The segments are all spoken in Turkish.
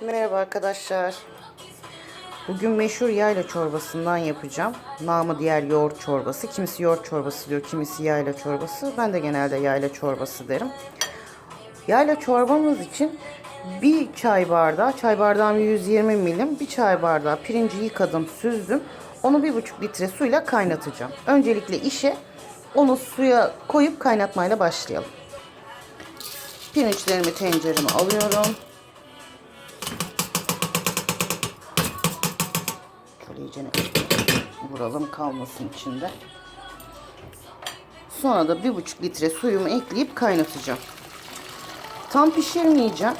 Merhaba arkadaşlar. Bugün meşhur yayla çorbasından yapacağım. Namı diğer yoğurt çorbası. Kimisi yoğurt çorbası diyor, kimisi yayla çorbası. Ben de genelde yayla çorbası derim. Yayla çorbamız için bir çay bardağı, çay bardağım 120 milim, bir çay bardağı pirinci yıkadım, süzdüm. Onu bir buçuk litre suyla kaynatacağım. Öncelikle işe onu suya koyup kaynatmayla başlayalım. Pirinçlerimi tencereme alıyorum. Şöyle iyice vuralım kalmasın içinde. Sonra da bir buçuk litre suyumu ekleyip kaynatacağım. Tam pişirmeyeceğim.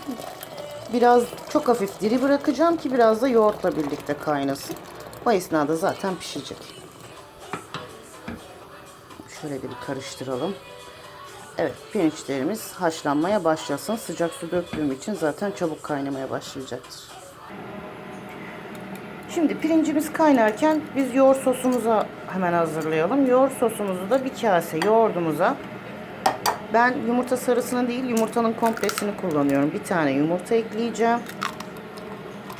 Biraz çok hafif diri bırakacağım ki biraz da yoğurtla birlikte kaynasın. O esnada zaten pişecek. Şöyle bir karıştıralım. Evet pirinçlerimiz haşlanmaya başlasın. Sıcak su döktüğüm için zaten çabuk kaynamaya başlayacaktır. Şimdi pirincimiz kaynarken biz yoğurt sosumuza hemen hazırlayalım. Yoğurt sosumuzu da bir kase yoğurdumuza ben yumurta sarısını değil yumurtanın komplesini kullanıyorum. Bir tane yumurta ekleyeceğim.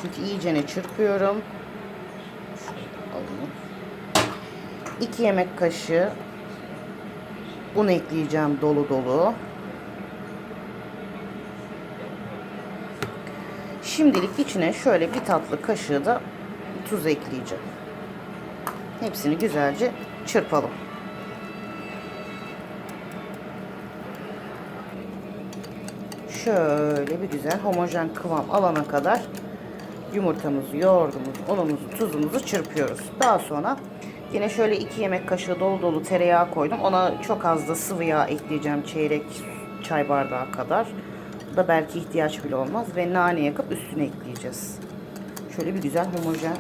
Çünkü iyicene çırpıyorum. Alayım. 2 yemek kaşığı un ekleyeceğim dolu dolu. Şimdilik içine şöyle bir tatlı kaşığı da tuz ekleyeceğim. Hepsini güzelce çırpalım. Şöyle bir güzel homojen kıvam alana kadar yumurtamızı, yoğurdumuzu, unumuzu, tuzumuzu çırpıyoruz. Daha sonra yine şöyle 2 yemek kaşığı dolu dolu tereyağı koydum. Ona çok az da sıvı yağ ekleyeceğim çeyrek çay bardağı kadar. Da belki ihtiyaç bile olmaz ve nane yakıp üstüne ekleyeceğiz. Şöyle bir güzel homojen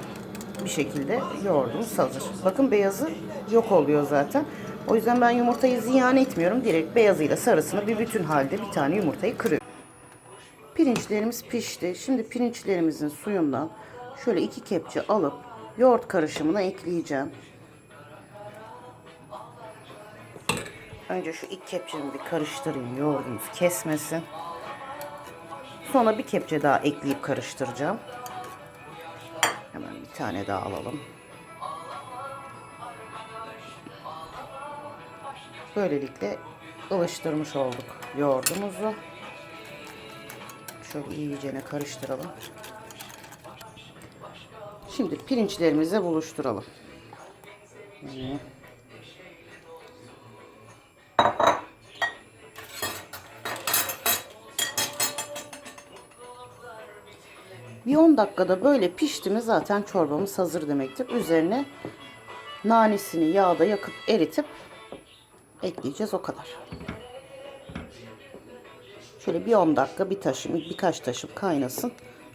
bir şekilde yoğurdumuz hazır. Bakın beyazı yok oluyor zaten. O yüzden ben yumurtayı ziyan etmiyorum. Direkt beyazıyla sarısını bir bütün halde bir tane yumurtayı kırıyorum. Pirinçlerimiz pişti. Şimdi pirinçlerimizin suyundan şöyle iki kepçe alıp yoğurt karışımına ekleyeceğim. Önce şu iki kepçemi bir karıştırayım. Yoğurdumuz kesmesin. Sonra bir kepçe daha ekleyip karıştıracağım. Hemen bir tane daha alalım. Böylelikle ılıştırmış olduk yoğurdumuzu. Şöyle iyicene karıştıralım. Şimdi pirinçlerimizi buluşturalım. Hmm. Bir 10 dakikada böyle pişti mi zaten çorbamız hazır demektir. Üzerine nanesini yağda yakıp eritip ekleyeceğiz o kadar. Şöyle bir 10 dakika bir taşım, birkaç taşım kaynasın.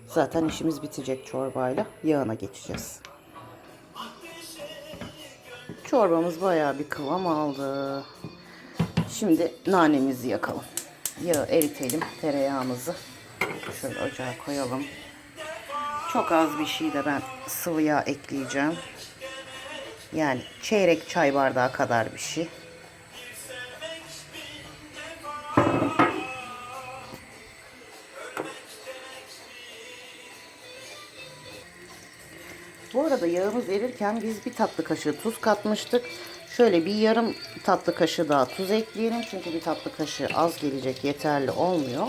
Zaten işimiz bitecek çorbayla. Yağına geçeceğiz. Çorbamız bayağı bir kıvam aldı. Şimdi nanemizi yakalım. Yağı eritelim, tereyağımızı. Şöyle ocağa koyalım. Çok az bir şey de ben sıvı yağ ekleyeceğim. Yani çeyrek çay bardağı kadar bir şey. Bu arada yağımız erirken biz bir tatlı kaşığı tuz katmıştık. Şöyle bir yarım tatlı kaşığı daha tuz ekleyelim. Çünkü bir tatlı kaşığı az gelecek yeterli olmuyor.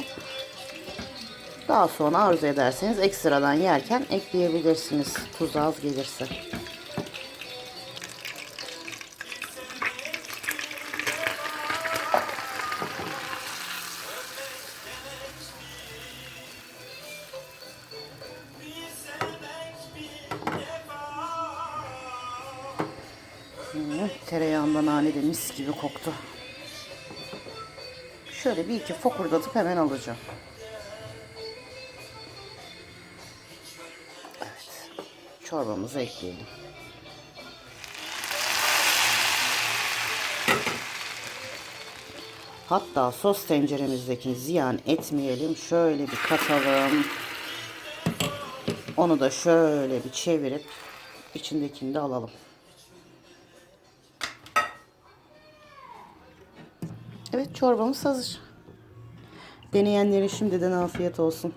Daha sonra arzu ederseniz ekstradan yerken ekleyebilirsiniz. Tuz az gelirse. Hmm, tereyağında nane de mis gibi koktu. Şöyle bir iki fokurdatıp hemen alacağım. Çorbamızı ekleyelim. Hatta sos tenceremizdekini ziyan etmeyelim. Şöyle bir katalım. Onu da şöyle bir çevirip içindekini de alalım. Evet çorbamız hazır. Deneyenlere şimdiden afiyet olsun.